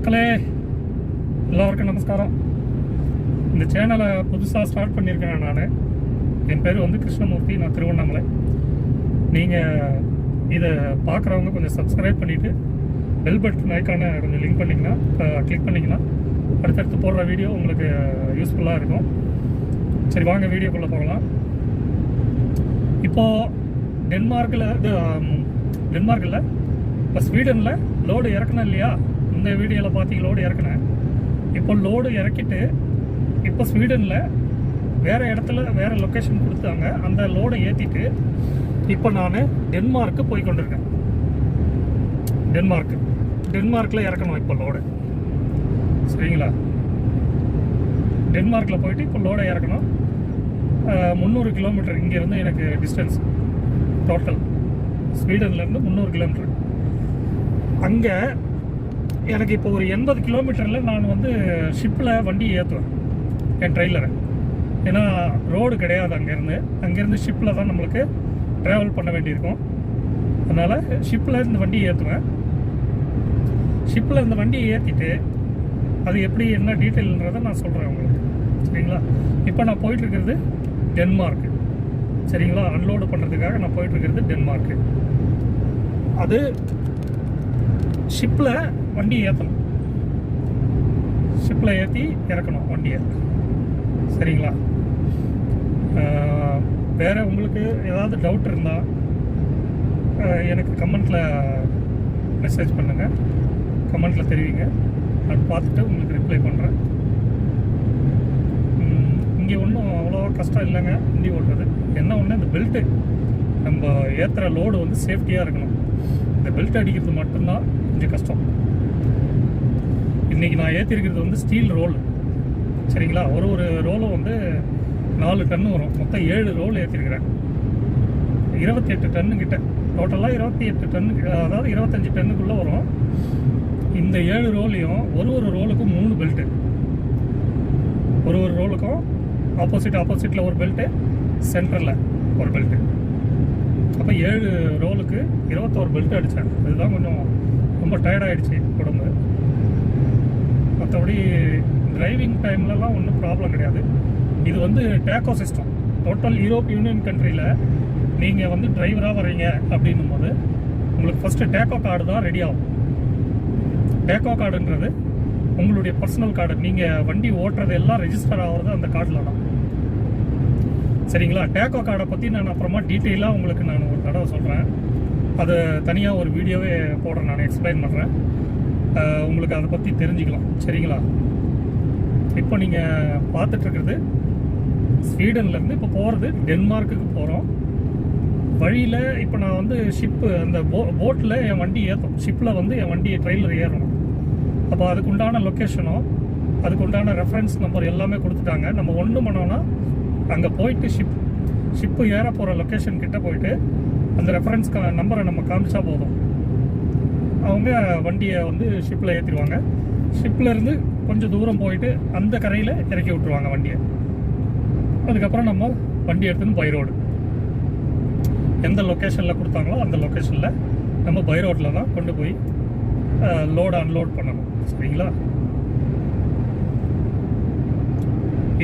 மக்களே எல்லாருக்கும் நமஸ்காரம். இந்த சேனலை புதுசாக ஸ்டார்ட் பண்ணியிருக்கேன் நான். என் பேர் வந்து கிருஷ்ணமூர்த்தி நான் திருவண்ணாமலை. நீங்கள் இதை பார்க்குறவங்க கொஞ்சம் சப்ஸ்கிரைப் பண்ணிவிட்டு பெல் பட்டன் ஐக்கானை கொஞ்சம் லிங்க் பண்ணிங்கன்னா கிளிக் பண்ணிங்கன்னா அடுத்தடுத்து போடுற வீடியோ உங்களுக்கு யூஸ்ஃபுல்லாக இருக்கும். சரி வாங்க வீடியோக்குள்ளே போகலாம். இப்போது டென்மார்க்கில் இது டென்மார்க்கில் இப்போ ஸ்வீடனில் லோடு இறக்கணும் இல்லையா? இந்த வீடியோவில் பார்த்தீங்க லோடு இறக்குனேன். இப்போ லோடு இறக்கிட்டு இப்போ ஸ்வீடனில் வேறு இடத்துல வேறு லொக்கேஷன் கொடுத்தாங்க. அந்த லோடை ஏற்றிட்டு இப்போ நான் டென்மார்க்கு போய் கொண்டிருக்கேன். டென்மார்க்கு. டென்மார்க்கில் இறக்கணும் இப்போ லோடு சரிங்களா? டென்மார்க்கில் போயிட்டு இப்போ லோடை இறக்கணும். முந்நூறு கிலோமீட்டர் இங்கேருந்து எனக்கு டிஸ்டன்ஸ் டோட்டல் ஸ்வீடன்லேருந்து முந்நூறு கிலோமீட்டர். அங்கே எனக்கு இப்போ ஒரு எண்பது கிலோமீட்டரில் நான் வந்து ஷிப்பில் வண்டி ஏற்றுவேன் என் ட்ரெய்லரை ஏன்னா ரோடு கிடையாது அங்கேருந்து. அங்கேருந்து ஷிப்பில் தான் நம்மளுக்கு ட்ராவல் பண்ண வேண்டியிருக்கும். அதனால் ஷிப்பில் இந்த வண்டி ஏற்றுவேன் ஷிப்பில் இந்த வண்டியை ஏற்றிட்டு அது எப்படி என்ன டீட்டெயில்ன்றதை நான் சொல்கிறேன் உங்களுக்கு. சரிங்களா? இப்போ நான் போயிட்டுருக்கிறது டென்மார்க்கு சரிங்களா? அன்லோடு பண்ணுறதுக்காக நான் போயிட்டுருக்கிறது டென்மார்க்கு அது ஷிப்பில் வண்டியை ஏற்றணும் ஷிப்பில் ஏற்றி இறக்கணும் வண்டியை. சரிங்களா? வேறு உங்களுக்கு ஏதாவது டவுட் இருந்தால் எனக்கு கமெண்ட்டில் மெசேஜ் பண்ணுங்கள் கமெண்ட்டில் தெரிவிங்க. நான் பார்த்துட்டு உங்களுக்கு ரிப்ளை பண்ணுறேன் இங்கே ஒன்றும் அவ்வளோவா கஷ்டம் இல்லைங்க. வண்டி ஓட்டுறது. என்ன ஒன்று இந்த பெல்ட்டு நம்ம ஏற்றுற லோடு வந்து சேஃப்டியாக இருக்கணும். இந்த பெல்ட் அடிக்கிறது மட்டும்தான் கொஞ்சம் கஷ்டம். இன்றைக்கி நான் ஏற்றிருக்கிறது வந்து ஸ்டீல் ரோல் சரிங்களா? ஒரு ஒரு ரோலும் வந்து நாலு டன்னு வரும். மொத்தம் ஏழு ரோல் ஏற்றிருக்கிறேன் இருபத்தி எட்டு டன்னு கிட்ட டோட்டலாக இருபத்தி எட்டு டன்னு அதாவது இருபத்தஞ்சி டன்னுக்குள்ளே வரும். இந்த ஏழு ரோலையும் ஒரு ஒரு ரோலுக்கும் மூணு பெல்ட்டு ஒரு ஒரு ரோலுக்கும் ஆப்போசிட் ஆப்போசிட்டில் ஒரு பெல்ட்டு சென்டரில் ஒரு பெல்ட்டு அப்போ ஏழு ரோலுக்கு இருபத்தோரு பெல்ட் அடித்தேன் அதுதான் கொஞ்சம் ரொம்ப டயர்டாகிடுச்சு உடம்பு. மற்றபடி டிரைவிங் டைம்லலாம் ஒன்றும் ப்ராப்ளம் கிடையாது. இது வந்து tacho system total Europe Union கண்ட்ரியில் நீங்கள் வந்து டிரைவராக வர்றீங்க அப்படின்னும் போது உங்களுக்கு ஃபஸ்ட்டு டேக்கோ கார்டு தான் ரெடி ஆகும். டேக்கோ கார்டுன்றது உங்களுடைய பர்சனல் கார்டு நீங்கள் வண்டி ஓட்டுறது எல்லாம் ரெஜிஸ்டர் ஆகிறது அந்த கார்டில் தான். சரிங்களா? டேக்கோ கார்டை பற்றி நான் அப்புறமா டீட்டெயிலாக உங்களுக்கு நான் ஒரு தடவை சொல்கிறேன் அதை தனியாக ஒரு வீடியோவே போடுறேன் நான் எக்ஸ்பிளைன் பண்ணுறேன் உங்களுக்கு அதை பற்றி தெரிஞ்சுக்கலாம். சரிங்களா? இப்போ நீங்கள் பார்த்துட்ருக்கிறது ஸ்வீடன்லேருந்து இப்போ போகிறது டென்மார்க்குக்கு போகிறோம் வழியில் இப்போ நான் வந்து ஷிப்பு அந்த போ போட்டில் என் வண்டி ஏற்றும் ஷிப்பில் வந்து என் வண்டி ட்ரெயிலர் ஏறணும். அப்போ அதுக்குண்டான லொக்கேஷனும் அதுக்குண்டான ரெஃபரன்ஸ் நம்பர் எல்லாமே கொடுத்துட்டாங்க. நம்ம ஒன்றும் பண்ணோன்னா அங்கே போயிட்டு ஷிப் ஷிப்பு ஏற போகிற லொக்கேஷன் கிட்டே போயிட்டு அந்த ரெஃபரன்ஸ் நம்பரை நம்ம காமிச்சா போதும். அவங்க வண்டியை வந்து ஷிப்பில் ஏற்றிடுவாங்க ஷிப்பில் இருந்து கொஞ்சம் தூரம் போயிட்டு அந்த கரையில் இறக்கி விட்ருவாங்க வண்டியை. அதுக்கப்புறம் நம்ம வண்டி எடுத்துன்னு பைரோடு எந்த லொக்கேஷனில் கொடுத்தாங்களோ அந்த லொக்கேஷனில் நம்ம பைரோட்டில் தான் கொண்டு போய் லோடு அன்லோட் பண்ணணும். சரிங்களா?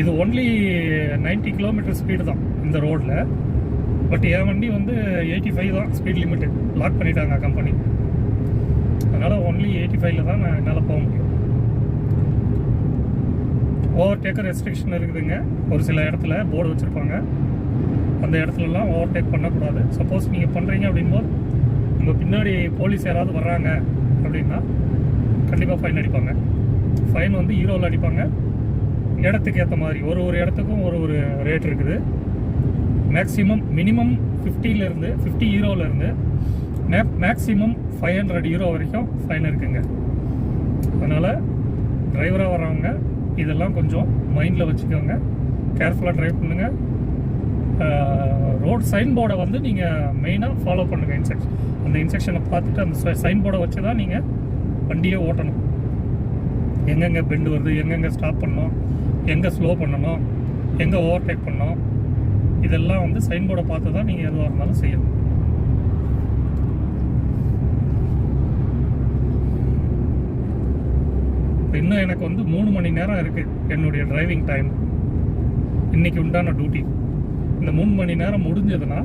இது ஒன்லி 90 கிலோமீட்டர் ஸ்பீடு தான் இந்த ரோட்டில் பட் என் வண்டி வந்து எயிட்டி ஃபைவ் தான் ஸ்பீட் லிமிட்டு லாக் பண்ணிட்டாங்க கம்பெனி அதனால் ஒன்லி எயிட்டி ஃபைவ்ல தான் நான் என்னால் போக முடியும். ஓவர் டேக்கர் ரெஸ்ட்ரிக்ஷன் இருக்குதுங்க. ஒரு சில இடத்துல போர்டு வச்சுருப்பாங்க. அந்த இடத்துலலாம் ஓவர் டேக் பண்ணக்கூடாது. சப்போஸ் நீங்கள் பண்ணுறீங்க அப்படின்போது உங்கள் பின்னாடி போலீஸ் யாராவது வர்றாங்க அப்படின்னா கண்டிப்பாக ஃபைன் அடிப்பாங்க. ஃபைன் வந்து ஹீரோவில் அடிப்பாங்க. இடத்துக்கு ஏற்ற மாதிரி ஒரு ஒரு இடத்துக்கும் ஒரு ஒரு ரேட் இருக்குது. மேக்ஸிமம் மினிமம் ஃபிஃப்டியிலேருந்து ஃபிஃப்டி ஹீரோவிலேருந்து மே மேக்ஸிமம் ஃபைவ் ஹண்ட்ரட் ஹீரோ வரைக்கும் ஃபைன் இருக்குங்க. அதனால் டிரைவராக வர்றவங்க இதெல்லாம் கொஞ்சம் மைண்டில் வச்சுக்கோங்க. கேர்ஃபுல்லாக ட்ரைவ் பண்ணுங்கள் ரோட் சைன் போர்டை வந்து நீங்கள் மெயினாக ஃபாலோ பண்ணுங்கள் இன்ஸ்ட்ரக்ஷன் அந்த இன்ஸ்ட்ரக்ஷனை பார்த்துட்டு அந்த சைன் போர்டை வச்சு தான் நீங்கள் வண்டியை ஓட்டணும். எங்கெங்கே பெண்டு வருது எங்கெங்கே ஸ்டாப் பண்ணணும் எங்கே ஸ்லோ பண்ணணும் எங்கே ஓவர்டேக் பண்ணணும். இதெல்லாம் வந்து சைன் போர்டை பார்த்து தான் நீங்கள் எதுவாக இருந்தாலும் செய்யணும் இன்னும் எனக்கு வந்து மூணு மணி நேரம் இருக்குது என்னுடைய டிரைவிங் டைம் இன்னைக்கு உண்டான டியூட்டி இந்த மூணு மணி நேரம் முடிஞ்சதுன்னா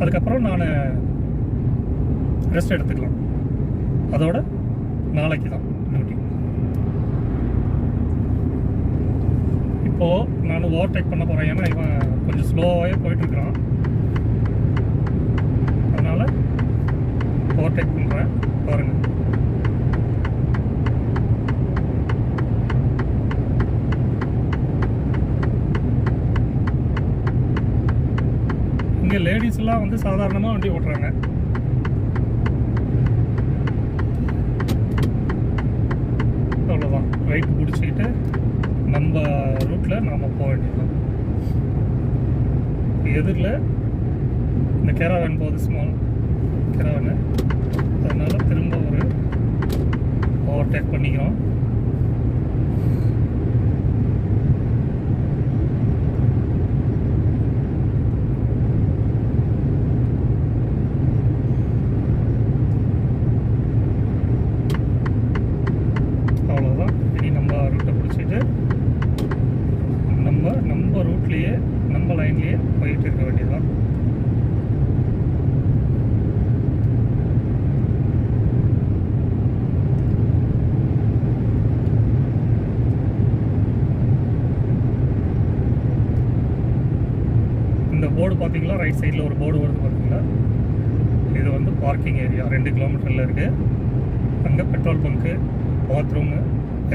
அதுக்கப்புறம் நான் ரெஸ்ட் எடுத்துக்கலாம். அதோட நாளைக்கு தான் டியூட்டி இப்போது நான் ஓவர்டேக் பண்ண போகிறேன் ஏன்னா இவன் கொஞ்சம் ஸ்லோவாகவே போயிட்டுருக்கான். அதனால் ஓவர்டேக் பண்ணுறேன் பாருங்கள் இங்கே லேடிஸ்லாம் வந்து சாதாரணமாக வண்டி ஓட்டுறாங்க அவ்வளோதான் ரைட் பிடிச்சிக்கிட்டு நம்ம ரூட்டில் நாம் போக வேண்டியதுதான் எதிரில் இந்த கேராவன் போகுது ஸ்மால் கேராவேனு அதனால் திரும்ப ஒரு ஓவர்டேக் பண்ணிக்கிறோம் அவ்வளோதான் இனி நம்ம ரூட்டை பிடிச்சிட்டு நம்ம நம்ம ரூட்லேயே நம்ம லைன்லேயே போயிட்டு இருக்க வேண்டியதுதான் இந்த போர்டு பார்த்தீங்களா ரைட் சைடில் ஒரு போர்டு வருது பார்த்தீங்களா இது வந்து பார்க்கிங் ஏரியா ரெண்டு கிலோமீட்டரில் இருக்குது அங்கே பெட்ரோல் பங்க்கு பாத்ரூமு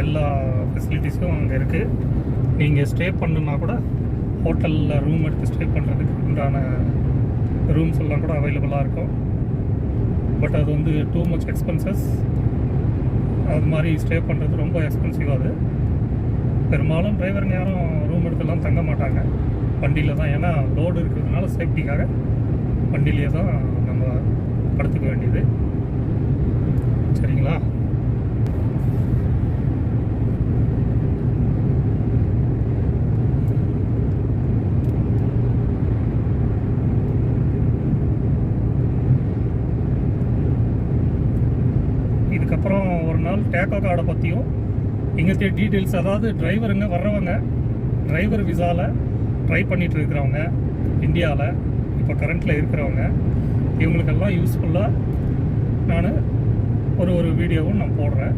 எல்லா ஃபெசிலிட்டிஸும் அங்கே இருக்குது நீங்கள் ஸ்டே பண்ணணுன்னா கூட ஹோட்டலில் ரூம் எடுத்து ஸ்டே பண்ணுறதுக்கு உண்டான ரூம்ஸ் எல்லாம் கூட அவைலபிளாக இருக்கும். பட் அது வந்து டூ மச் எக்ஸ்பென்சஸ் அது மாதிரி ஸ்டே பண்ணுறது ரொம்ப எக்ஸ்பென்சிவ் அது. பெரும்பாலும் டிரைவருங்க யாரும் ரூம் எடுத்துலாம் தங்க மாட்டாங்க. வண்டியில் தான். ஏன்னா லோடு இருக்கிறதுனால சேஃப்டிக்காக வண்டியிலே தான் நம்ம படுத்துக்க வேண்டியது. சரிங்களா இதுக்கப்புறம் ஒரு நாள் டேக்கோ கார்டை பற்றியும் எங்கள்கிட்ட டீட்டெயில்ஸ் அதாவது டிரைவருங்க வர்றவங்க டிரைவர் விசாவில் ட்ரை பண்ணிகிட்டு இருக்கிறவங்க இந்தியாவில் இப்போ கரண்ட்டில் இருக்கிறவங்க இவங்களுக்கெல்லாம் யூஸ்ஃபுல்லாக நான் ஒரு ஒரு வீடியோவும் நான் போடுறேன்.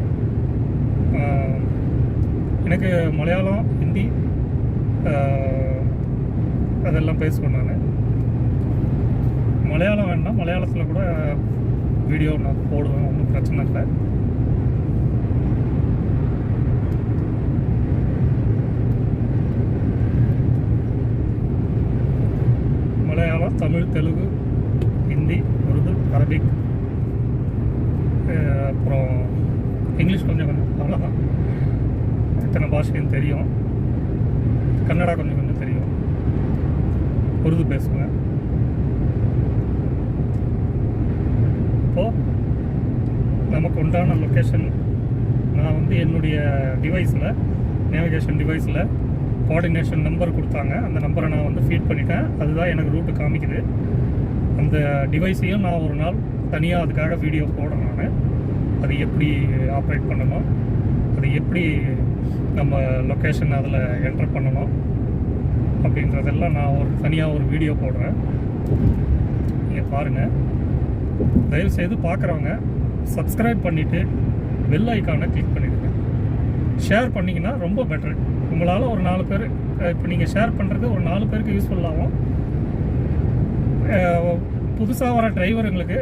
எனக்கு மலையாளம் ஹிந்தி அதெல்லாம் பேசுவேன் நான். மலையாளம் வேண்டாம் மலையாளத்தில் கூட வீடியோ நான் போடுவேன் ஒன்றும் பிரச்சனை இல்லை மலையாளம் தமிழ் தெலுங்கு ஹிந்தி உருது அரபிக் அப்புறம் இங்கிலீஷ் கொஞ்சம் கொஞ்சம் அவ்வளோதான் இத்தனை பாஷையும் தெரியும். கன்னடா கொஞ்சம் கொஞ்சம் தெரியும். உருது பேசுவேன் இப்போது நமக்கு உண்டான லொக்கேஷன் நான் வந்து என்னுடைய டிவைஸில் நேவிகேஷன் டிவைஸில் கோஆர்டினேஷன் நம்பர் கொடுத்தாங்க. அந்த நம்பரை நான் வந்து ஃபீட் பண்ணிட்டேன். அதுதான் எனக்கு ரூட்டு காமிக்குது. அந்த டிவைஸையும் நான் ஒரு நாள் தனியாக அதுக்காக வீடியோ போடுறேன் நான். அது எப்படி ஆப்ரேட் பண்ணணும்? அது எப்படி நம்ம லொக்கேஷன் அதில் என்டர் பண்ணணும்? அப்படின்றதெல்லாம் நான் ஒரு தனியாக ஒரு வீடியோ போடுறேன். நீங்கள் பாருங்கள் தயவு செய்து பார்க்குறவங்க சப்ஸ்கிரைப் பண்ணிவிட்டு பெல் ஐக்கானை கிளிக் பண்ணிடுங்க. ஷேர் பண்ணிங்கன்னா ரொம்ப பெட்ரு உங்களால் ஒரு நாலு பேர் இப்போ நீங்கள் ஷேர் பண்ணுறது ஒரு நாலு பேருக்கு யூஸ்ஃபுல்லாகும் புதுசாக வர டிரைவருங்களுக்கு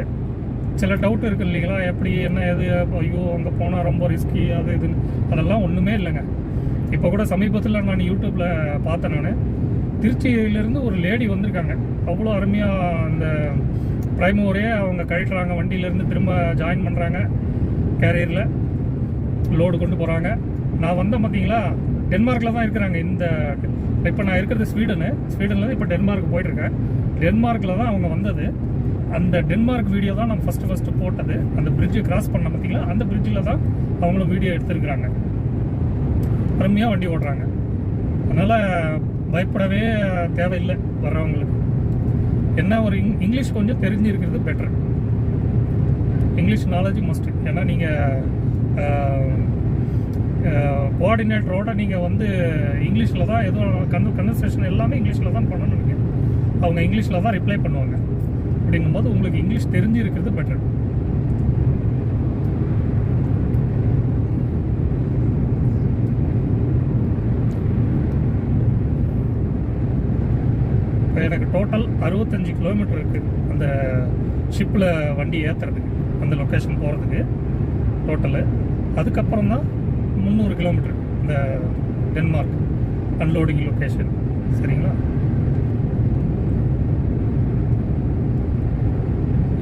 சில டவுட் இருக்குது இல்லைங்களா? எப்படி என்ன எது ஐயோ அங்கே போனால் ரொம்ப ரிஸ்கி அது இதுன்னு அதெல்லாம் ஒன்றுமே இல்லைங்க. இப்போ கூட சமீபத்தில் நான் யூடியூப்பில் பார்த்தேன் நான். திருச்சியிலேருந்து ஒரு லேடி வந்திருக்காங்க. அவ்வளோ அருமையாக அந்த ப்ரைமோரே அவங்க கழட்டுறாங்க. வண்டியிலேருந்து திரும்ப ஜாயின் பண்ணுறாங்க கேரியரில் லோடு கொண்டு போகிறாங்க நான் வந்தேன் பார்த்தீங்களா டென்மார்க்கில் தான் இருக்கிறாங்க இந்த இப்போ நான் இருக்கிறது ஸ்வீடனு ஸ்வீடனில் இப்போ டென்மார்க் போயிட்டுருக்கேன். டென்மார்க்கில் தான் அவங்க வந்தது. அந்த டென்மார்க் வீடியோ தான் நம்ம ஃபஸ்ட்டு ஃபஸ்ட்டு போட்டது. அந்த பிரிட்ஜை கிராஸ் பண்ண பார்த்தீங்களா? அந்த பிரிட்ஜில் தான் அவங்களும் வீடியோ எடுத்திருக்கிறாங்க. அருமையாக வண்டி ஓடுறாங்க அதனால் பயப்படவே தேவையில்லை வர்றவங்களுக்கு. என்ன ஒரு இங் இங்கிலீஷ் கொஞ்சம் தெரிஞ்சிருக்கிறது பெட்டர் இங்கிலீஷ் நாலேஜ் மஸ்ட் ஏன்னா நீங்கள் கோஆர்டினேட்டரோட நீங்கள் வந்து இங்கிலீஷில் தான் எதுவும் கன் கன்வர்சேஷன் எல்லாமே இங்கிலீஷில் தான் பண்ணணும் நீங்கள் அவங்க இங்கிலீஷில் தான் ரிப்ளை பண்ணுவாங்க. அப்படிங்கும்போது உங்களுக்கு இங்கிலீஷ் தெரிஞ்சு இருக்கிறது பெட்டர் இப்போ எனக்கு டோட்டல் அறுபத்தஞ்சு கிலோமீட்டர் இருக்குது அந்த ஷிப்பில் வண்டி ஏற்றுறதுக்கு அந்த லொக்கேஷன் போகிறதுக்கு டோட்டலு அதுக்கப்புறம் தான் முந்நூறு கிலோமீட்டர். இந்த டென்மார்க் அன்லோடிங் லொக்கேஷன் சரிங்களா?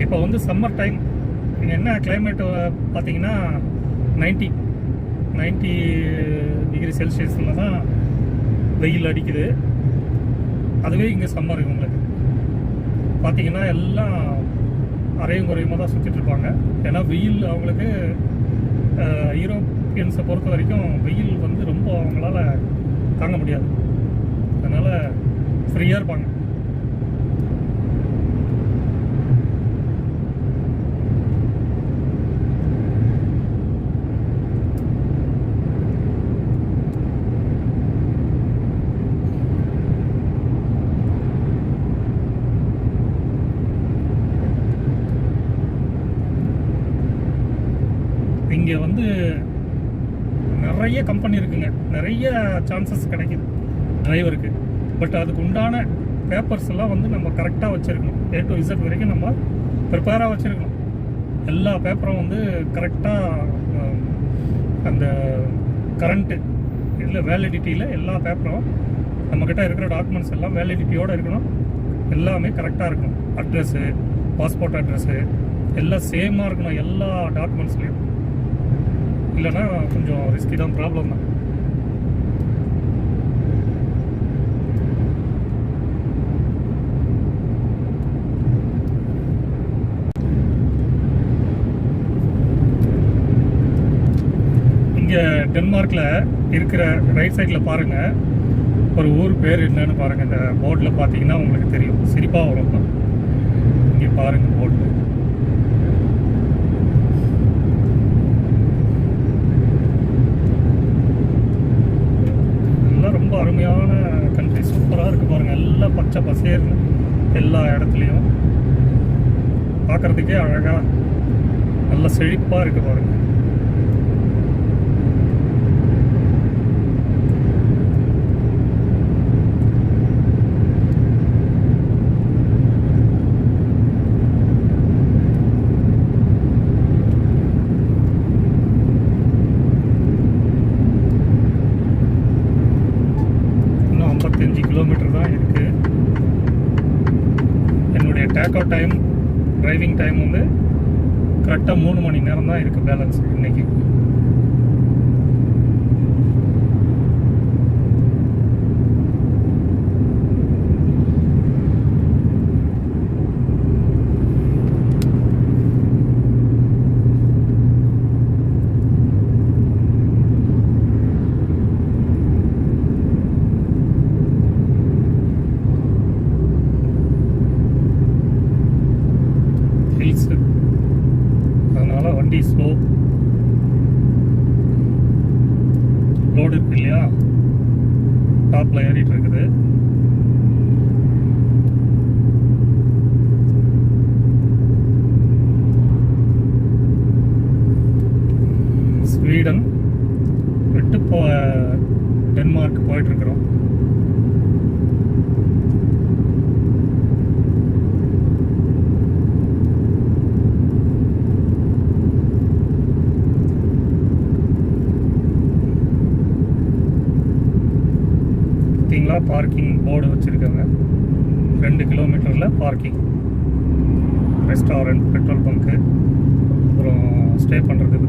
இப்போ வந்து சம்மர் டைம் என்ன climate பார்த்தீங்கன்னா 90 90 டிகிரி செல்சியஸில் தான் வெயில் அடிக்குது. அதுவே இங்கே சம்மர் இவங்களுக்கு. பார்த்தீங்கன்னா எல்லாம் அரையும் குறையுமா தான் சுற்றிட்டு இருப்பாங்க. ஏன்னா வெயில் அவங்களுக்கு யூரோப்பியன்ஸை பொறுத்த வரைக்கும் வெயில் வந்து ரொம்ப அவங்களால தாங்க முடியாது. அதனால் ஃப்ரீயாக இருப்பாங்க. இங்கே வந்து நிறைய கம்பெனி இருக்குங்க நிறைய சான்சஸ் கிடைக்குது டிரைவருக்கு பட் அதுக்கு உண்டான பேப்பர்ஸ் எல்லாம் வந்து நம்ம கரெக்டாக வச்சுருக்கணும். ஏ டு இசட் வரைக்கும் நம்ம ப்ரிப்பேராக வச்சுருக்கணும். எல்லா பேப்பரும் வந்து கரெக்டாக அந்த கரண்ட்டு இல்லை வேலிடிட்டியில் எல்லா பேப்பரும் நம்மக்கிட்ட இருக்கிற டாக்குமெண்ட்ஸ் எல்லாம் வேலிடிட்டியோடு இருக்கணும். எல்லாமே கரெக்டாக இருக்கணும். அட்ரஸ்ஸு பாஸ்போர்ட் அட்ரஸ்ஸு எல்லாம் சேமாக இருக்கணும் எல்லா டாக்குமெண்ட்ஸ்லேயும் இல்லைன்னா கொஞ்சம் ரிஸ்கி தான் ப்ராப்ளம் தான். இங்கே டென்மார்க்கில் இருக்கிற ரைட் சைடில் பாருங்கள் ஒரு ஊர் பேர் என்னன்னு பாருங்கள் இந்த போர்டில் பார்த்தீங்கன்னா உங்களுக்கு தெரியும். சிரிப்பாக வரும். இங்கே பாருங்கள் போர்டில் எல்லாம் ரொம்ப அருமையான கண்ட்ரி சூப்பராக இருக்குது பாருங்கள் எல்லாம் பச்சை பசேர்னு எல்லா இடத்துலையும் பார்க்குறதுக்கே அழகாக நல்ல செழிப்பாக இருக்குது பாருங்கள் இன்னும் ஐம்பத்தஞ்சு கிலோமீட்டர் தான் இருக்குது என்னுடைய take out time driving time வந்து கரெக்டாக மூணு மணி நேரம் தான் இருக்குது பேலன்ஸ் இன்றைக்கி ஹில்ஸ் அதனால வண்டி ஸ்லோ லோடு இருக்கு இல்லையா டாப்ல ஏறிட்டு இருக்குது ஸ்வீடன் இப்போ டென்மார்க் போயிட்டுருக்குறோம். பார்த்தீங்களா? பார்க்கிங் போர்டு வச்சுருக்காங்க. ரெண்டு கிலோமீட்டரில் பார்க்கிங் ரெஸ்டாரண்ட் பெட்ரோல் பங்க்கு அப்புறம் ஸ்டே பண்ணுறதுக்கு